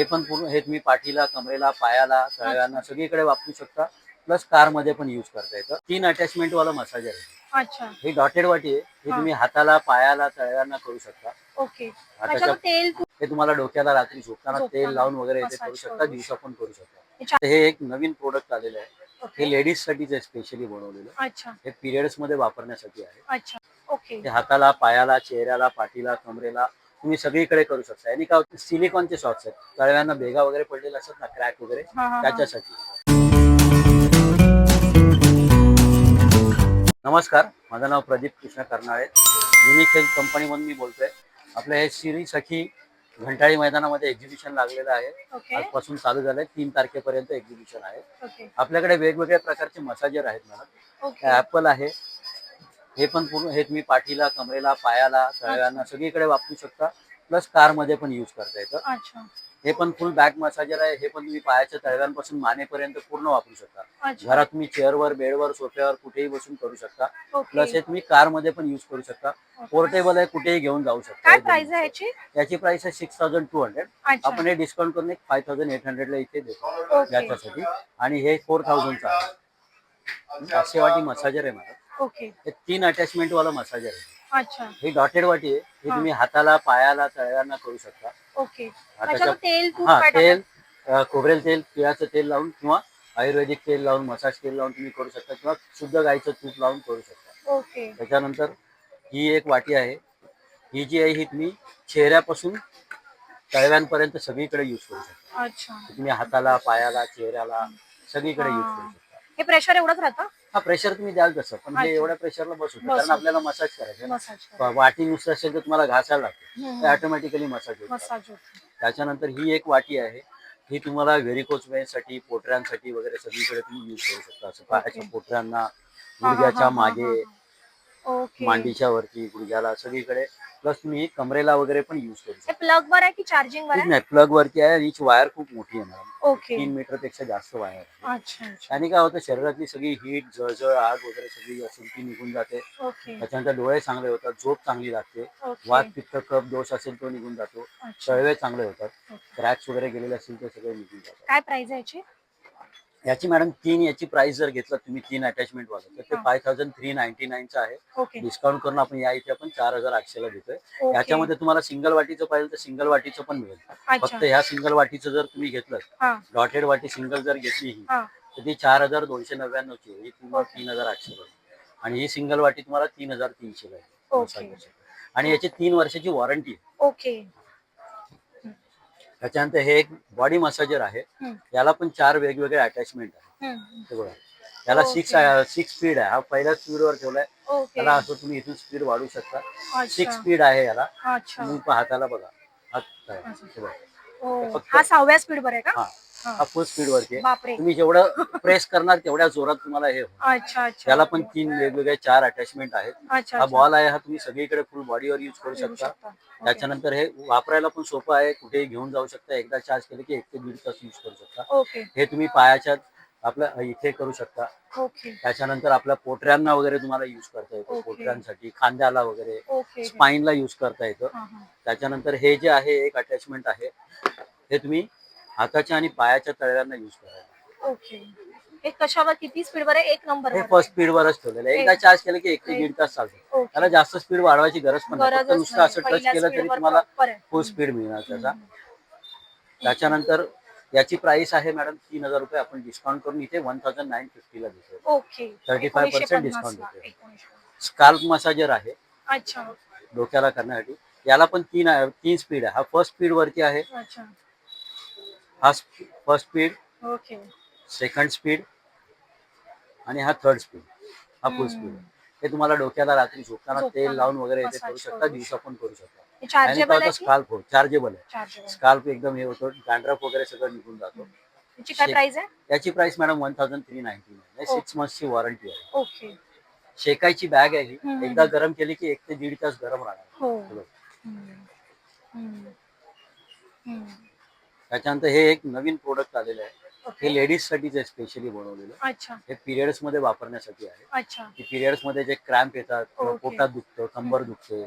हे पण पूर्ण हे तुम्ही पाठीला कमरेला पायाला तळव्यांना सगळीकडे वापरू शकता. प्लस कारमध्ये पण युज करता येतं. तीन अटॅचमेंट वाला मसाजर आहे. अच्छा. ही डॉटेड वाटी आहे. ही हा. तुम्ही हाताला पायाला तळव्यांना करू शकता. ओके त्याच्यात तेल हे तुम्हाला डोक्याला रात्री झोपताना झोपताना तेल लावून वगैरे ते massage करू शकता करू दिवसा पण करू शकता. तर हे एक नवीन प्रोडक्ट आलेलं आहे. ओके हे लेडीज साठीच आहे स्पेशली बनवलेलं अच्छा. हे पिरियड्समध्ये वापरण्यासाठी आहे. अच्छा. ओके ते हाताला पायाला चेहऱ्याला पाठीला कमरेला तुम्ही सगळीकडे करू शकता. आणि काय सिलिकॉनचे शॉक्स आहेत. तळव्यांना भेगा वगैरे पडलेले असतात ना क्रॅक वगैरे. त्याच्यासाठी. नमस्कार माझं नाव प्रदीप कृष्ण कर्नाळे. युनिक हेल्थ कंपनीमधून मी बोलतोय. आपलं हे श्री सखी घंटाळी मैदानामध्ये एक्झिबिशन लागलेलं आहे. आजपासून चालू झालंय. तीन तारखेपर्यंत एक्झिबिशन आहे. आपल्याकडे वेगवेगळ्या प्रकारचे मसाजर आहेत मॅडम. ऍपल आहे हे पण पूर्ण हे तुम्ही पाठीला कमरेला पायाला तळव्यांना सगळीकडे वापरू शकता. प्लस कारमध्ये पण युज करता येतं. अच्छा. हे पण फुल बॅक मसाजर आहे. हे पण तुम्ही पायाच्या तळव्यांपासून मानेपर्यंत पूर्ण वापरू शकता. अच्छा. घरात तुम्ही चेअरवर बेडवर सोफ्यावर कुठेही बसून करू शकता. प्लस हे तुम्ही कारमध्ये पण युज करू शकता. पोर्टेबल आहे कुठेही घेऊन जाऊ शकता. काय प्राइस आहे याची? याची प्राइस आहे सिक्स थाउजंड टू हंड्रेड अच्छा. आपण हे डिस्काउंट करून एक फाय थाउजंड एट हंड्रेडला इथे देतो. ओके याच्यासाठी. आणि हे फोर थाउजंडचा आहे वाटी मसाजर आहे मॅडम ओके. हे तीन अटॅचमेंट वाला मसाजर आहे. अच्छा. ही डॉटेड वाटी आहे. ही हा. तुम्ही हाताला पायाला तळव्यांना करू शकता. ओके. त्या- तेल तूप हा काय तेल अ, खोबरेल तेल तिळाचं तेल लावून किंवा आयुर्वेदिक तेल लावून मसाज तेल लावून तुम्ही करू शकता किंवा शुद्ध गाईचं तूप लावून करू शकता? ओके. त्याच्यानंतर ही एक वाटी आहे. ही जी आहे ही तुम्ही चेहऱ्यापासून तळव्यांपर्यंत सगळीकडे यूज करू शकता. अच्छा. तुम्ही हाताला पायाला चेहऱ्याला सगळीकडे यूज करू. शकता. हे प्रेशर एवढंच राहतं? हा प्रेशर तुम्ही द्याल तसं पण हे अच्छा. एवढ्या प्रेशरला बसू. कारण आपल्याला मसाज करायचं आहे ना. मसाज वाटी नुसतं असेल तर तुम्हाला घासायला लागतं हम्म. ते ऑटोमॅटिकली मसाज होतं मसाज होतो त्याच्यानंतर ही एक वाटी आहे ही तुम्हाला व्हेरिकोच साठी पोटऱ्यांसाठी वगैरे सगळीकडे तुम्ही यूज करू शकता असं पायाच्या. पोटऱ्यांना हा, हा, हा, गुडघ्याच्या हा, मागे हा. ओके. मांडीच्या वरती गुडघ्याला सगळीकडे. प्लस तुम्ही कमरेला वगैरे पण यूज करू शकता. प्लग वर आहे की चार्जिंग वर आहे? नाही प्लग वरती आहे हिची वायर खूप मोठी आहे मॅडम. ओके. तीन मीटरपेक्षा जास्त वायर आहे. अच्छा अच्छा. आणि काय होतं शरीरातली सगळी हीट जळजळ आग वगैरे सगळी असेल ती निघून जाते. ओके. त्याच्यानंतर डोळे चांगले होतात झोप चांगली लागते. ओके. वात पित्त कप दोष असेल तो निघून जातो. अच्छा. तळवे चांगले होतात. क्रॅक्स वगैरे गेलेले असतील ते सगळे निघून जातात. काय प्राइस आहे याची? याची मॅडम तीन याची प्राइस जर घेतलं तुम्ही तीन अटॅचमेंट वाला तर ते हा. फाय थाउजंड थ्री नाईन्टी नाईनचं आहे. ओके. डिस्काउंट करून आपण या इथे आपण चार हजार आठशेला देतोय. ओके. याच्यामध्ये तुम्हाला सिंगल वाटीचं पाहिजे तर सिंगल वाटीचं पण मिळेल. अच्छा. फक्त ह्या सिंगल वाटीचं जर तुम्ही घेतलं हा. डॉटेड वाटी सिंगल जर घेतली ही हा. तर ती चार हजार दोनशे नव्याण्णवची आहे. ही तुम्हाला ओके. तीन हजार आठशे आणि ही सिंगल वाटी तुम्हाला तीन हजार तीनशे ओके. आणि याची तीन वर्षाची वॉरंटी आहे. ओके. त्याच्यानंतर हे एक बॉडी मसाजर आहे. याला पण चार वेगवेगळे अटॅचमेंट आहे. हे बघा. याला. सिक्स सिक्स स्पीड आहे. हा पहिल्या स्पीडवर ठेवलाय. ओके त्याला असं तुम्ही इथून स्पीड वाढवू शकता. सिक्स स्पीड आहे याला. तुम्ही हाताला बघा. हात. हे बघा. हा सहाव्या स्पीड वर आहे का? हा. फुल स्पीड वरती आहे. तुम्ही जेवढं प्रेस करणार तेवढ्या जोरात तुम्हाला हे होईल. अच्छा अच्छा. याला पण तीन वेगवेगळे चार अटॅचमेंट आहेत. अच्छा हा अच्छा. बॉल आहे हा तुम्ही सगळीकडे फुल बॉडीवर युज करू घेऊ शकता. शकता. ओके. त्याच्यानंतर हे वापरायला पण सोपं आहे. कुठेही घेऊन जाऊ शकता. एकदा चार्ज केलं की एक ते दीड तास युज करू शकता. ओके हे तुम्ही पायाच्या आपल्या इथे करू शकता. ओके त्याच्यानंतर आपल्या पोटऱ्यांना वगैरे तुम्हाला युज करता येतो. पोटऱ्यांसाठी खांद्याला वगैरे ओके स्पाईनला युज करता येतं. हा, हा. त्याच्यानंतर हे जे आहे एक अटॅचमेंट आहे हे तुम्ही हाताच्या आणि पायाच्या तळव्यांना युज करा ओके हे कशावर किती स्पीड वर आहे? एक नंबर हे फर्स्ट स्पीड वरच ठेवलेलं आहे. एकदा एक- चार्ज केलं की एक ते दीड तास चालतं. त्याला जास्त स्पीड वाढवायची गरज पण नाही. फक्त गरजच नुसतं. असं टच केलं तरी तुम्हाला. फुल स्पीड मिळणार त्याचा. त्याच्यानंतर याची प्राइस आहे मॅडम तीन हजार रुपये. आपण डिस्काउंट करून इथे वन थाउजंड नाईन फिफ्टीला देतो. ओके 35% एकोणीसशे discount पन्नासला. देते. स्काल्प मसाजर आहे. अच्छा. डोक्याला करण्यासाठी. याला पण तीन तीन स्पीड आहे. हा फर्स्ट स्पीड वरती आहे. अच्छा. हा first speed okay second speed आणि हा थर्ड स्पीड हा फुल. स्पीड हे तुम्हाला डोक्याला रात्री झोपताना तेल लावून वगैरे ते massage करू शकता दिवसा पण करू शकता. हे आणि चार्जेबल आहे की? स्काल्प हो चार्जेबल आहे. स्काल्प एकदम हे होतो डॅन्ड्रफ वगैरे सगळं निघून जातो. याची काय शे- प्राइस आहे? याची price madam one thousand three ninety nine. Six मंथची warranty आहे. ओके शेकायची बॅग आहे ही. हम्म. एकदा गरम केली की एक ते दीड तास गरम राहणार. त्याच्यानंतर हे एक नवीन प्रोडक्ट आलेलं आहे. हे लेडीज साठीच आहे स्पेशली बनवलेलं अच्छा. हे पिरियड्समध्ये वापरण्यासाठी आहे. अच्छा. की पिरियड्समध्ये जे क्रॅम्प येतात किंवा ओके. पोटात दुखतं कंबर दुखते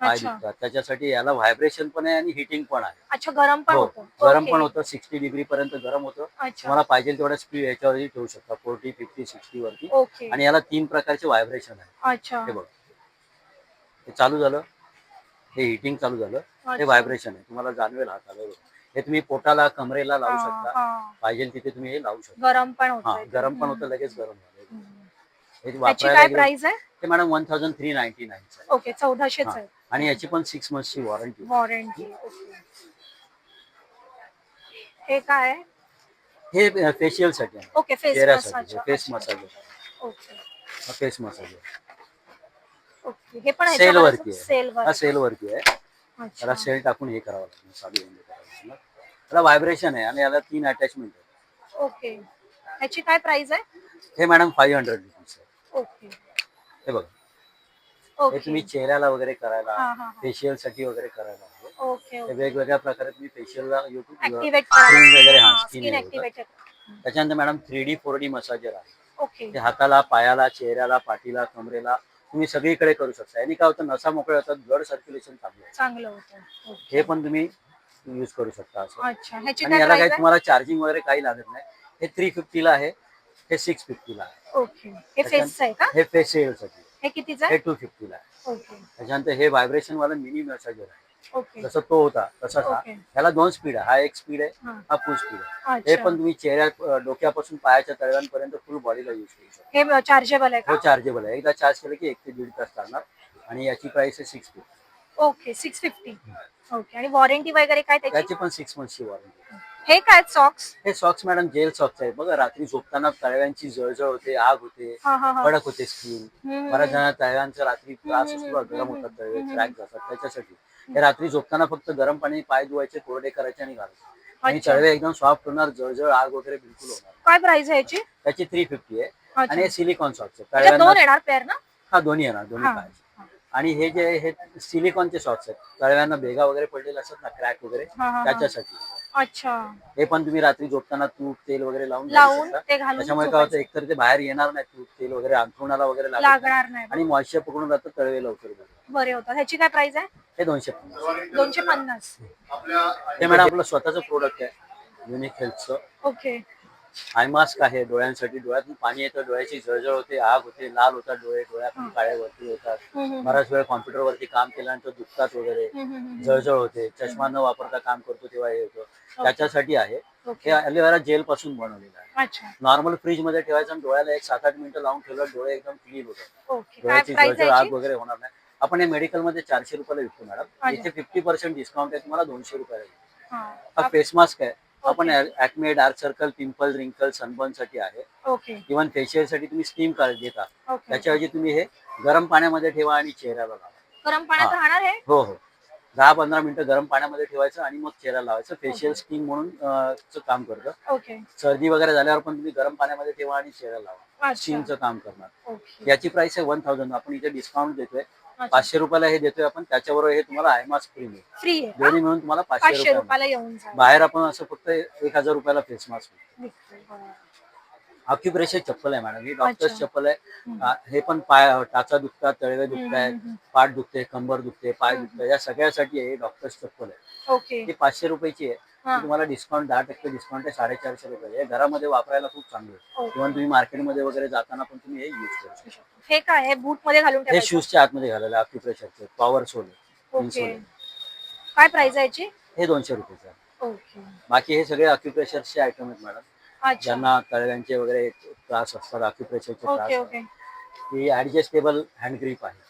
पाय अच्छा. दुखतात त्याच्यासाठी याला व्हायब्रेशन पण आहे आणि हिटिंग पण आहे. अच्छा गरम पण हो होतं. गरम ओके. पण होतं सिक्स्टी डिग्री पर्यंत गरम होतं. अच्छा. तुम्हाला पाहिजे तेवढ्या स्पीड याच्यावरती ठेवू शकता फोर्टी फिफ्टी सिक्स्टी वरती. ओके आणि याला तीन प्रकारचे व्हायब्रेशन आहे. अच्छा. हे बघ. हे चालू झालं. हे हिटिंग चालू झालं. हे अच्छा. व्हायब्रेशन आहे. तुम्हाला जाणवेल हाताला हे तुम्ही पोटाला कमरेला लावू हा, शकता. हा. पाहिजे तिथे तुम्ही हे लावू शकता. गरम पण हा होत गरम पण होतं लगेच गरम झालं हे त्याची वापरायला काय प्राइस आहे? ते madam one thousand three ninety nine okay चौदाशेच आहे. आणि याची पण सिक्स मंथची वॉरंटी वॉरंटी ओके हे काय? आहे? हे फेशियलसाठी आहे. ओके फेस चेहऱ्यासाठी massage face massage okay face massage okay हे पण सेल वरती आहे. सेल हा वर सेल वरती आहे. त्याला सेल टाकून हे करावं लागतं बंद करावं लागतं. त्याला व्हायब्रेशन आहे आणि याला तीन अटॅचमेंट आहे ओके ह्याची काय प्राइस आहे? हे मॅडम फाईव्ह हंड्रेड रुपीज आहे. ओके हे बघा. हे ओके तुम्ही चेहऱ्याला वगैरे हा, करायला हा. फेशियलसाठी वगैरे करायला आहे. ओके हे वेगवेगळ्या प्रकारे तुम्ही फेशियलला युट्यूब ऍक्टिव्हेट वगैरे हा स्किन त्याच्यानंतर madam three D four D massager आहे. ओके ते हाताला पायाला चेहऱ्याला पाठीला कमरेला तुम्ही सगळीकडे करू शकता. यांनी काय होतं नसा मोकळ्या होतात ब्लड सर्क्युलेशन चांगलं चांगलं होतं. हे पण तुम्ही यूज करू शकता असं. अच्छा ह्याची आणि काय याला काही प्राइस तुम्हाला चार्जिंग वगैरे काही लागत नाही. हे थ्री फिफ्टीला आहे हे सिक्स फिफ्टीला आहे. ओके हे फेसचं आहे का? हे साठी. हे कितीचं हे आहे टू फिफ्टीला आहे. ओके त्याच्यानंतर हे व्हायब्रेशन वाला मिनी मसाजर आहे. ओके जसं तो होता तसाच हा. ओके. ह्याला दोन स्पीड आहे. हा एक स्पीड आहे हा. हा फुल स्पीड आहे. हे अच्छा. पण तुम्ही चेहऱ्या अं, डोक्यापासून पायाच्या तळव्यांपर्यंत फुल बॉडीला यूज करू शकता. हे चार्जेबल आहे हो का चार्जेबल आहे. एकदा चार्ज केलं की एक ते दीड तास चालणार. आणि याची प्राइस आहे six fifty okay six fifty okay आणि वॉरंटी वगैरे काय त्याची? त्याची पण सिक्स मंथची वॉरंटी हे काय सॉक्स हे सॉक्स मॅडम जेल सॉक्स आहे बघा रात्री झोपताना तळव्यांची जळजळ होते आग होते हा हा हा. कडक होते स्किन हम्म. बऱ्याच जणांना तळव्यांचा रात्री त्रास हम्म, असतो हम्म, गरम होतात तळवे हम्म. क्रॅक जातात. त्याच्यासाठी हे रात्री झोपताना फक्त गरम पाणी पाय धुवायचे कोरडे करायचे आणि घालायचे. आणि अच्छा. तळवे एकदम सॉफ्ट होणार जळजळ आग वगैरे बिलकुल होणार काय प्राइस आहे याची? त्याची थ्री फिफ्टी आहे. अच्छा आणि हे सिलिकॉन सॉक्स आहे त्याच्यात दोन तळव्यांना येणार पेअर ना? हा दोन्ही येणार दोन्ही हा. पायाचे. आणि हे जे हे सिलिकॉनचे सॉक्स आहेत तळव्यांना भेगा वगैरे पडलेले असतात ना क्रॅक वगैरे हा, हा, हा. त्याच्यासाठी अच्छा हे पण तुम्ही रात्री झोपताना तूप तेल वगैरे लावून घालू लावून शकता. ते घालून त्याच्यामुळे काय होतं झोपायचं. एकतर ते बाहेर येणार नाही तूप तेल वगैरे अंथरुणाला वगैरे लागत नाही. लागणार नाही आणि मॉइश्चर पकडून जातं तळवे लवकर. बरे होतात ह्याची काय प्राइस आहे हे दोनशे पन्नास दोनशे पन्नास हे मॅडम आपलं स्वतःचं प्रोडक्ट आहे युनिक हेल्थचं ओके आय मास्क आहे डोळ्यांसाठी. डोळ्यातून पाणी येतं डोळ्याची जळजळ होते आग होते लाल होतात डोळे डोळ्यातून काळे वरती होतात. बराच वेळ कॉम्प्युटर वरती काम केल्यानंतर दुखतात वगैरे. जळजळ होते चष्मा न वापरता काम करतो तेव्हा हे होतं. त्याच्यासाठी आहे. हे अलोवेरा जेल पासून बनवलेलं आहे. नॉर्मल फ्रीजमध्ये ठेवायचं आणि डोळ्याला एक सात आठ मिनिटं लावून ठेवलं डोळे एकदम क्लीन होतात. डोळ्याची जळजळ आग? वगैरे होणार नाही. आपण हे मेडिकलमध्ये चारशे रुपयाला विकतो मॅडम. इथे फिफ्टी पर्सेंट डिस्काउंट आहे तुम्हाला दोनशे रुपयाला. हा. फेस मास्क आहे. आपण okay. Acne dark circle pimple wrinkle सनबर्नसाठी आहे. ओके इव्हन फेशियलसाठी तुम्ही स्टीम देता ओके त्याच्याऐवजी तुम्ही हे गरम पाण्यामध्ये ठेवा आणि चेहऱ्याला लावा गरम पाण्यात हा. राहणार हे? हो हो. दहा पंधरा मिनिटं गरम पाण्यामध्ये ठेवायचं आणि मग चेहरा लावायचं. फेशियल स्टीम म्हणून अं, चं काम करतं. ओके सर्दी वगैरे झाल्यावर पण तुम्ही गरम पाण्यामध्ये ठेवा आणि चेहरा लावा. अच्छा. स्टीमचं काम करणार. ओके याची प्राइस आहे वन थाउजंड आपण इथे डिस्काउंट देतोय. पाचशे रुपयाला हे देतोय आपण त्याच्याबरोबर हे तुम्हाला आय मास्क फ्री मिळेल. फ्री आहे? दोन्ही मिळून तुम्हाला पाचशे पाचशे रुपये रुपयाला येऊन जाईल. बाहेर आपण असं फक्त एक हजार रुपयाला फेस मास्क बरं. अक्युप्रेशर चप्पल आहे मॅडम. ही डॉक्टर्स अच्छा. चप्पल आहे. हम्म. आ, हे पण पाय टाचा दुखतात तळवे दुखत आहेत हम्म, हम्म, पाठ दुखते कंबर दुखते पाय हम्म. दुखते या सगळ्यासाठी हे डॉक्टर्स चप्पल आहे. ओके. ती पाचशे रुपयाची आहे. हा. ती तुम्हाला डिस्काउंट दहा टक्के डिस्काउंट आहे साडेचारशे रुपये. हे घरामध्ये वापरायला खूप चांगलं आहे. ओके. किंवा तुम्ही मार्केटमध्ये वगैरे जाताना पण तुम्ही हे युज करू शकता. हे काय आहे? बूटमध्ये घालून हे ठेवायचं? शूजच्या आतमध्ये घालायला अक्युप्रेशरचे पॉवर सोल ओके. काय प्राइस आहे याची? हे दोनशे रुपयाचं आहे. ओके. बाकी हे सगळे अक्युप्रेशरचे आयटम आहेत मॅडम. ज्यांना तळव्यांचे वगैरे त्रास असतात अक्युप्रेशरचे त्रास ही ऍडजस्टेबल हँड ग्रीप आहे.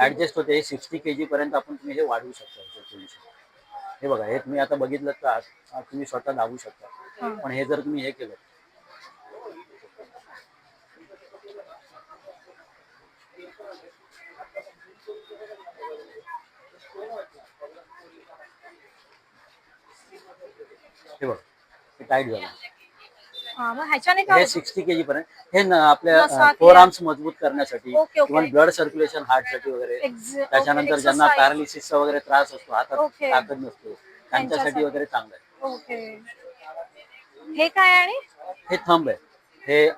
ऍडजस्ट होते सिक्स्टी के जी पर्यंत आपण तुम्ही हे वाढवू शकता हे बघा हे तुम्ही आता बघितलं तर तुम्ही स्वतः दाबू शकता. पण हे जर तुम्ही हे केलं. हे बघा हे टाईट झालं. ह्याच्याने काय हे होतं? सिक्स्टी के जी पर्यंत हे न आपल्या फोर आर्म्स मजबूत करण्यासाठी ओके, ब्लड सर्क्युलेशन हार्टसाठी वगैरे. Ex- ओके, त्याच्यानंतर ज्यांना exercise. पॅरालिसिसचा वगैरे त्रास असतो हातात ओके. ताकद नसते त्यांच्यासाठी त्यांच्यासाठी. वगैरे चांगलं आहे. ओके. हे काय आहे? आणि हे थंब आहे. हे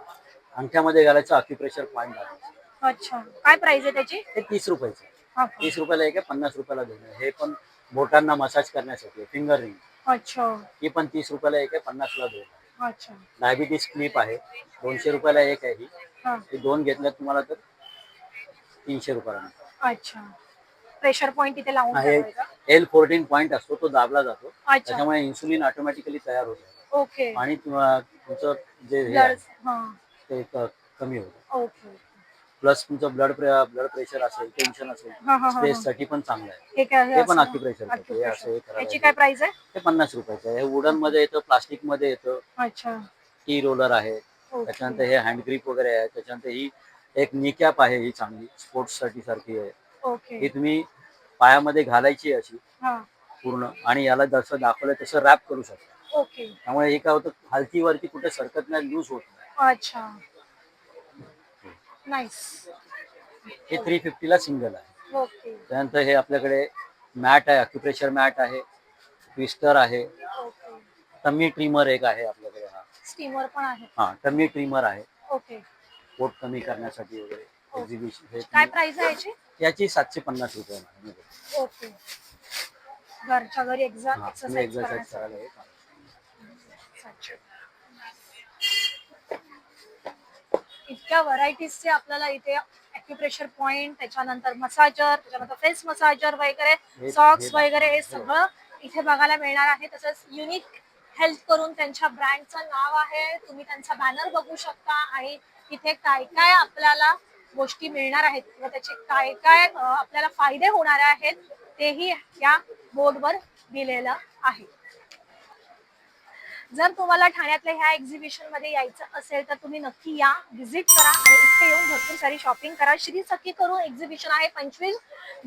अंगठ्यामध्ये घालायचं अक्युप्रेशर पॉईंट आहे अच्छा. काय प्राइस आहे त्याची? हे तीस रुपयाचं आहे. हा तीस रुपयाला एक आहे पन्नास रुपयाला दोन आहे. हे पण बोटांना मसाज करण्यासाठी फिंगर रिंग अच्छा. ही पण तीस रुपयाला एक आहे पन्नासला दोन आहे. अच्छा. डायबिटीस क्लिप आहे. दोनशे रुपयाला एक आहे ही. हा. ही दोन घेतल्यात तुम्हाला तर तीनशे रुपयाला. अच्छा. प्रेशर पॉइंट इथे लावून. एल फोर्टीन पॉईंट असतो तो दाबला जातो. अच्छा. त्याच्यामुळे इन्सुलिन ऑटोमॅटिकली तयार होतं. ओके आणि तुम- तुमचं जे हे ब्लड आहे, हा. ते क- कमी होतं. ओके प्लस तुमचं ब्लड ब्लड प्रेशर असेल टेन्शन असेल हा हा हा स्ट्रेस साठी पण चांगलं आहे. हे काय ते पण असं? अक्युप्रेशर हे. असं हे याची काय प्राइस आहे? ते पन्नास रुपयाचं आहे. हे वुडनमध्ये येतं प्लास्टिकमध्ये येतं. अच्छा. टी रोलर आहे. त्याच्यानंतर हे हँड ग्रीप वगैरे आहे. त्याच्यानंतर ही एक निकॅप आहे ही चांगली. स्पोर्ट्ससाठी सारखी आहे. ओके ही तुम्ही पायामध्ये घालायची अशी हा. पूर्ण. आणि याला जसं दाखवलं तसं रॅप करू शकता. ओके त्यामुळे हे काय होतं हलती वरती कुठे सरकत नाही लूज होत नाही. अच्छा. नाईस हे थ्री फिफ्टीला सिंगल आहे. ओके त्यानंतर हे आपल्याकडे मॅट आहे अक्युप्रेशर मॅट आहे ट्विस्टर आहे. ओके टमी ट्रिमर एक आहे आपल्याकडे हा. स्टीमर पण आहे. हा टमी ट्रिमर आहे. ओके पोट कमी करण्यासाठी वगैरे एक्झिबिशन हे काय प्राइस आहे याची? याची सातशे पन्नास रुपये आहे. ओके घरच्या घरी एक्झा हा, तुम्ही एक्सरसाइज एक्सरसाइज करण्यासाठी करायला हे. इतक्या व्हरायटीजचे आपल्याला इथे अॅक्युप्रेशर पॉइंट त्याच्यानंतर मसाजर त्याच्यानंतर फेस मसाजर वगैरे सॉक्स वगैरे हे सगळं इथे बघायला मिळणार आहे. तसंच युनिक हेल्थ करून त्यांच्या ब्रँडचं नाव आहे. तुम्ही त्यांचा बॅनर बघू शकता आणि तिथे काय काय आपल्याला गोष्टी मिळणार आहेत किंवा त्याचे काय काय आपल्याला फायदे होणार आहेत तेही या बोर्डवर दिलेलं आहे. जर तुम्हाला ठाण्यातल्या ह्या एक्झिबिशनमध्ये यायचं असेल तर तुम्ही नक्की या. व्हिजिट करा आणि इथे येऊन भरपूर सारी शॉपिंग करा. श्री सखी करून एक्झिबिशन आहे पंचवीस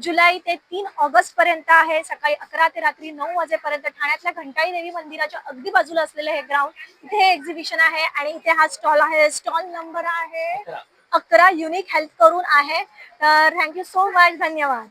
जुलै ते तीन ऑगस्ट पर्यंत आहे. सकाळी अकरा ते रात्री नऊ वाजेपर्यंत ठाण्यातल्या घंटाई देवी मंदिराच्या अगदी बाजूला असलेलं हे ग्राउंड इथे हे एक्झिबिशन आहे आणि इथे हा स्टॉल आहे. स्टॉल नंबर आहे अकरा. युनिक हेल्थ करून आहे. तर थँक्यू सो मच धन्यवाद.